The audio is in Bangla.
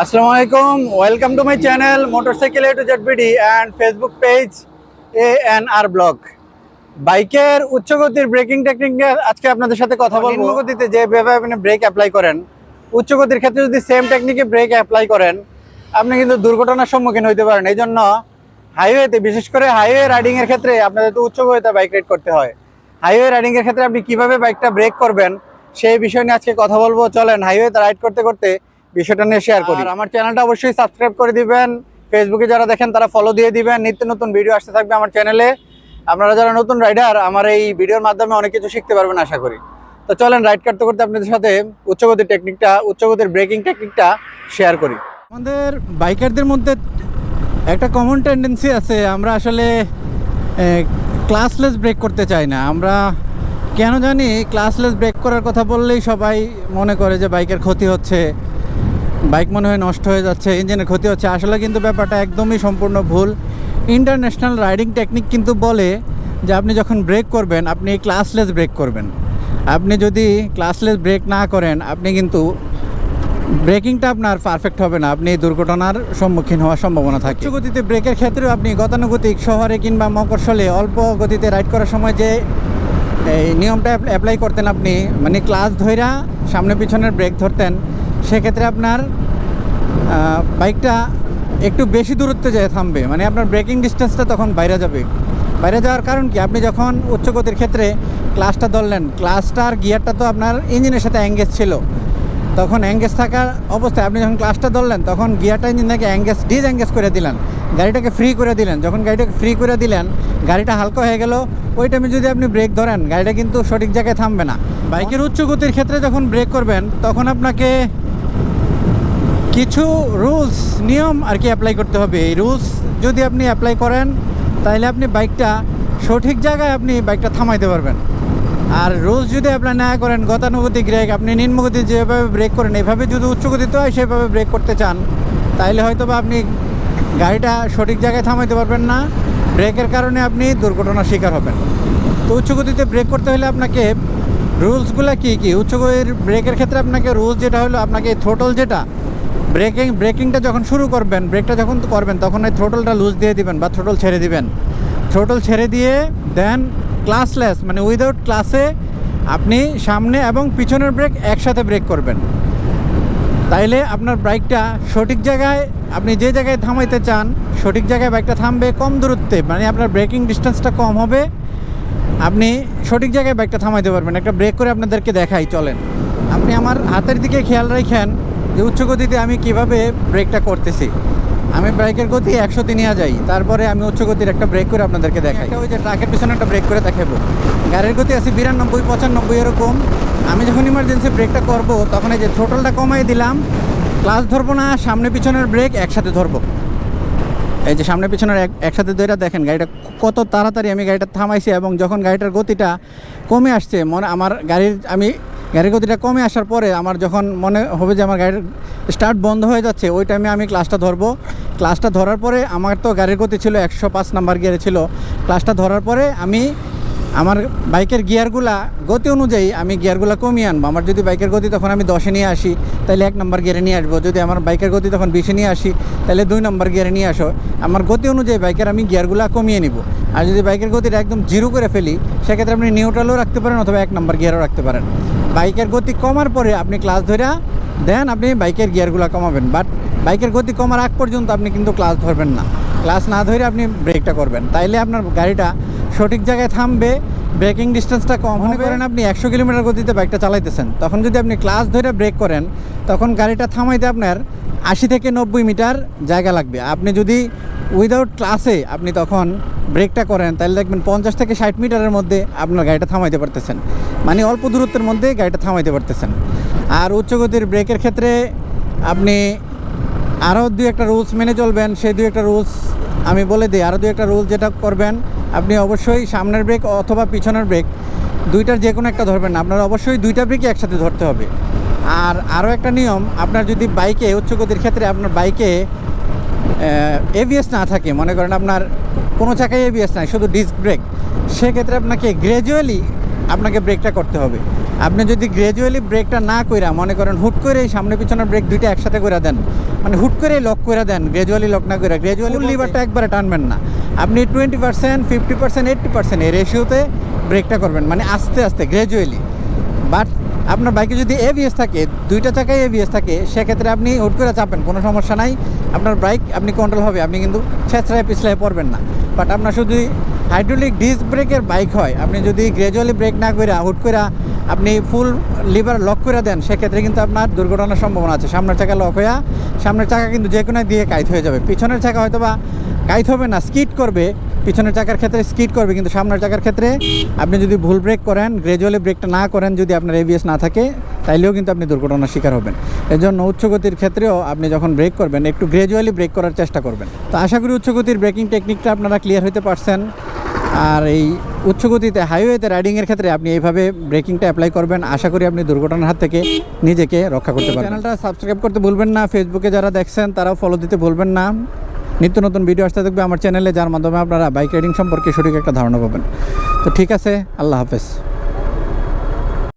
আসসালামু আলাইকুম welcome to my channel motorcycle A to Z BD and Facebook page A N R blog বাইকের উচ্চ গতির ব্রেকিং টেকনিক নিয়ে আজকে আপনাদের সাথে কথা বলব। নিম্ন গতিতে যেভাবে আপনি ব্রেক অ্যাপ্লাই করেন উচ্চ গতির ক্ষেত্রে যদি সেম টেকনিকে ব্রেক অ্যাপ্লাই করেন, আপনি কিন্তু দুর্ঘটনার সম্মুখীন হতে পারেন। এই জন্য হাইওয়েতে বিশেষ করে হাইওয়ে রাইডিংয়ের ক্ষেত্রে আপনাদের তো উচ্চ গতিতে বাইক রাইড করতে হয়। হাইওয়ে রাইডিংয়ের ক্ষেত্রে আপনি কীভাবে বাইকটা ব্রেক করবেন, সেই বিষয় নিয়ে আজকে কথা বলব। চলেন হাইওয়েতে রাইড করতে করতে বিষয়টা নিয়ে শেয়ার করি। আমার চ্যানেলটা অবশ্যই সাবস্ক্রাইব করে দিবেন। ফেসবুকে যারা দেখেন তারা ফলো দিয়ে দিবেন। নিত্য নতুন ভিডিও আসতে থাকবে আমার চ্যানেলে আপনারা যারা নতুন রাইডার আমার এই ভিডিওর মাধ্যমে অনেক কিছু শিখতে পারবেন আশা করি। তো চলেন রাইড করতে করতে আপনাদের সাথে উচ্চগতির টেকনিকটা উচ্চগতির ব্রেকিং টেকনিকটা শেয়ার করি। আমাদের বাইকারদের মধ্যে একটা কমন টেন্ডেন্সি আছে। আমরা আসলে ক্লাসলেস ব্রেক করতে চাই না। আমরা কেন জানি ক্লাসলেস ব্রেক করার কথা বললেই সবাই মনে করে যে বাইকের ক্ষতি হচ্ছে। বাইক মনে হয় নষ্ট হয়ে যাচ্ছে, ইঞ্জিনের ক্ষতি হচ্ছে। আসলে কিন্তু ব্যাপারটা একদমই সম্পূর্ণ ভুল। ইন্টারন্যাশনাল রাইডিং টেকনিক কিন্তু বলে যে আপনি যখন ব্রেক করবেন, আপনি ক্লাসলেস ব্রেক করবেন। আপনি যদি ক্লাসলেস ব্রেক না করেন, আপনি কিন্তু ব্রেকিংটা আপনার পারফেক্ট হবে না। আপনি দুর্ঘটনার সম্মুখীন হওয়ার সম্ভাবনা থাকে। উচ্চ গতিতে ব্রেকের ক্ষেত্রেও আপনি গতানুগতিক শহরে কিংবা মকরশলে অল্প গতিতে রাইড করার সময় যে এই নিয়মটা অ্যাপ্লাই করতেন আপনি মানে ক্লাস ধইরা সামনে পিছনের ব্রেক ধরতেন সেক্ষেত্রে আপনার বাইকটা একটু বেশি দূরত্বে যায় থামবে। মানে আপনার ব্রেকিং ডিস্টেন্সটা তখন বাইরে যাবে। বাইরে যাওয়ার কারণ কি? আপনি যখন উচ্চ গতির ক্ষেত্রে ক্লাসটা ধরলেন ক্লাসটা আর গিয়ারটা তো আপনার ইঞ্জিনের সাথে অ্যাঙ্গেজ ছিল। তখন অ্যাঙ্গেজ থাকার অবস্থায় আপনি যখন ক্লাসটা ধরলেন, তখন গিয়ারটা ইঞ্জিন থেকে অ্যাঙ্গেজ ডিজ অ্যাঙ্গেজ করে দিলেন। গাড়িটাকে ফ্রি করে দিলেন। যখন গাড়িটাকে ফ্রি করে দিলেন, গাড়িটা হালকা হয়ে গেল, ওই টাইমে যদি আপনি ব্রেক ধরেন, গাড়িটা কিন্তু সঠিক জায়গায় থামবে না। বাইকের উচ্চ গতির ক্ষেত্রে যখন ব্রেক করবেন, তখন আপনাকে কিছু রুলস নিয়ম আর কি অ্যাপ্লাই করতে হবে। এই রুলস যদি আপনি অ্যাপ্লাই করেন, তাহলে আপনি বাইকটা সঠিক জায়গায় আপনি বাইকটা থামাইতে পারবেন। আর রুলস যদি অ্যাপ্লাই না করেন, গতানুগতিক ব্রেক আপনি নিম্নগতি যেভাবে ব্রেক করেন, এভাবে যদি উচ্চগতিতে হয়, সেভাবে ব্রেক করতে চান, তাহলে হয়তো বা আপনি গাড়িটা সঠিক জায়গায় থামাইতে পারবেন না। ব্রেকের কারণে আপনি দুর্ঘটনার শিকার হবেন। তো উচ্চগতিতে ব্রেক করতে হলে আপনাকে রুলসগুলো কী কী? উচ্চগতির ব্রেকের ক্ষেত্রে আপনাকে রুলস যেটা হলো, আপনাকে থ্রোটল যেটা ব্রেকিং, ব্রেকিংটা যখন শুরু করবেন, ব্রেকটা যখন করবেন, তখন ওই থ্রোটলটা লুজ দিয়ে দিবেন বা থ্রোটল ছেড়ে দিবেন। থ্রোটল ছেড়ে দিয়ে দেন ক্লাসলেস মানে উইদাউট ক্লাসে আপনি সামনে এবং পিছনের ব্রেক একসাথে ব্রেক করবেন। তাইলে আপনার বাইকটা সঠিক জায়গায়, আপনি যে জায়গায় থামাইতে চান, সঠিক জায়গায় বাইকটা থামবে কম দূরত্বে মানে আপনার ব্রেকিং ডিস্টেন্সটা কম হবে, আপনি সঠিক জায়গায় বাইকটা থামাইতে পারবেন। একটা ব্রেক করে আপনাদেরকে দেখাই, চলেন। আপনি আমার হাতের দিকে খেয়াল রাখেন। যে উচ্চ গতিতে আমি কীভাবে ব্রেকটা করতেছি? আমি ব্রেকের গতি একশোতে নিয়ে যাই তারপরে আমি উচ্চ গতির একটা ব্রেক করে আপনাদেরকে দেখাই। ওই যে ট্রাকের পিছনে একটা ব্রেক করে দেখাবো। গাড়ির গতি আছে বিরানব্বই পঁচানব্বই এরকম আমি যখন ইমার্জেন্সি ব্রেকটা করব তখন এই যে থ্রোটলটা কমাই দিলাম ক্লাস ধরবো না সামনে পিছনের ব্রেক একসাথে ধরবো। এই যে সামনে পিছনের এক একসাথে ধরে দেখেন গাড়িটা কত তাড়াতাড়ি আমি গাড়িটা থামাইছি এবং যখন গাড়িটার গতিটা কমে আসছে মনে আমার গাড়ির আমি গাড়ির গতিটা কমে আসার পরে আমার যখন মনে হবে যে আমার গাড়ির স্টার্ট বন্ধ হয়ে যাচ্ছে, ওই টাইমে আমি ক্লাসটা ধরবো। ক্লাসটা ধরার পরে আমার তো গাড়ির গতি ছিল একশো পাঁচ নাম্বার গিয়ারে ছিল। ক্লাসটা ধরার পরে আমি আমার বাইকের গিয়ারগুলা গতি অনুযায়ী আমি গিয়ারগুলা কমিয়ে আনব। আমার যদি বাইকের গতি তখন আমি দশে নিয়ে আসি তাহলে এক নম্বর গিয়ারে নিয়ে আসব। যদি আমার বাইকের গতি তখন বিশে নিয়ে আসি তাহলে দুই নম্বর গিয়ারে নিয়ে আসো। আমার গতি অনুযায়ী বাইকের আমি গিয়ারগুলা কমিয়ে নিব। আর যদি বাইকের গতিটা একদম জিরো করে ফেলি, সেক্ষেত্রে আপনি নিউট্রালও রাখতে পারেন অথবা এক নম্বর গিয়ারও রাখতে পারেন। বাইকের গতি কমার পরে আপনি ক্লাস ধরে দেন আপনি বাইকের গিয়ারগুলো কমাবেন। বাট বাইকের গতি কমার আগ পর্যন্ত আপনি কিন্তু ক্লাস ধরবেন না। ক্লাস না ধরে আপনি ব্রেকটা করবেন। তাইলে আপনার গাড়িটা সঠিক জায়গায় থামবে ব্রেকিং ডিস্টেন্সটা কম মনে করেন আপনি একশো কিলোমিটার গতিতে বাইকটা চালাইতেছেন। তখন যদি আপনি ক্লাস ধরে ব্রেক করেন তখন গাড়িটা থামাইতে আপনার আশি থেকে নব্বই মিটার জায়গা লাগবে। আপনি যদি উইদাউট ক্লাসে আপনি তখন ব্রেকটা করেন, তাহলে দেখবেন পঞ্চাশ থেকে ষাট মিটারের মধ্যে আপনার গাড়িটা থামাইতে পারতেছেন। মানে অল্প দূরত্বের মধ্যে গাড়িটা থামাইতে পারতেছেন। আর উচ্চগতির ব্রেকের ক্ষেত্রে আপনি আরও দুই একটা রুলস মেনে চলবেন, সেই দুই একটা রুলস আমি বলে দিই আরও দুই একটা রুলস যেটা করবেন, আপনি অবশ্যই সামনের ব্রেক অথবা পিছনের ব্রেক দুইটার যে কোনো একটা ধরবেন আপনার অবশ্যই দুইটা ব্রেকই একসাথে ধরতে হবে। আর আরও একটা নিয়ম, আপনার যদি বাইকে, উচ্চগতির ক্ষেত্রে আপনার বাইকে এবিএস না থাকে, মনে করেন আপনার কোনো চাকায় এবিএস নাই শুধু ডিস্ক ব্রেক সেক্ষেত্রে আপনাকে গ্র্যাজুয়ালি আপনাকে ব্রেকটা করতে হবে। আপনি যদি গ্র্যাজুয়ালি ব্রেকটা না কইরা মনে করেন হুট করে সামনে পিছনের ব্রেক দুইটা একসাথে করে দেন মানে হুট করে লক করে দেন গ্র্যাজুয়ালি লক না করে গ্র্যাজুয়ালি লিভারটা একবারে টানবেন না। আপনি twenty percent fifty percent eighty percent এই রেশিওতে ব্রেকটা করবেন মানে আস্তে আস্তে গ্র্যাজুয়ালি বাট আপনার বাইকে যদি এবিএস থাকে দুইটা চাকায় এবিএস থাকে সেক্ষেত্রে আপনি হুট করে চাপেন কোনো সমস্যা নাই। আপনার বাইক আপনি কন্ট্রোল হবে আপনি কিন্তু ছেঁচড়ায় পিছলায় পড়বেন না। বাট আপনার শুধু হাইড্রোলিক ডিস্ক ব্রেকের বাইক হয়, আপনি যদি গ্রেজুয়ালি ব্রেক না করে হুট করে আপনি ফুল লিভার লক করে দেন, সেক্ষেত্রে কিন্তু আপনার দুর্ঘটনার সম্ভাবনা আছে। সামনের চাকা লক হয়ে সামনের চাকা কিন্তু যে কোনো দিয়ে কাইত হয়ে যাবে। পিছনের চাকা হয়তো বা কাইত হবে না স্কিড করবে। পিছনের চাকার ক্ষেত্রে স্কিড করবে কিন্তু সামনের চাকার ক্ষেত্রে আপনি যদি ভুল ব্রেক করেন গ্র্যাজুয়ালি ব্রেকটা না করেন যদি আপনার এবিএস না থাকে তাইলেও কিন্তু আপনি দুর্ঘটনার শিকার হবেন। এজন্য উচ্চ গতির ক্ষেত্রেও আপনি যখন ব্রেক করবেন একটু গ্র্যাজুয়ালি ব্রেক করার চেষ্টা করবেন। তো আশা করি উচ্চ গতির ব্রেকিং টেকনিকটা আপনারা ক্লিয়ার হতে পারছেন। আর এই উচ্চগতিতে হাইওয়েতে রাইডিংয়ের ক্ষেত্রে আপনি এইভাবে ব্রেকিংটা অ্যাপ্লাই করবেন। আশা করি আপনি দুর্ঘটনার হাত থেকে নিজেকে রক্ষা করতে পারবেন। চ্যানেলটা সাবস্ক্রাইব করতে ভুলবেন না। ফেসবুকে যারা দেখছেন তারাও ফলো দিতে ভুলবেন না। নিত্য নতুন ভিডিও আসতে থাকবে আমার চ্যানেলে যার মাধ্যমে আপনারা বাইক রাইডিং সম্পর্কে সঠিক একটা ধারণা পাবেন। তো ঠিক আছে, আল্লাহ হাফেজ।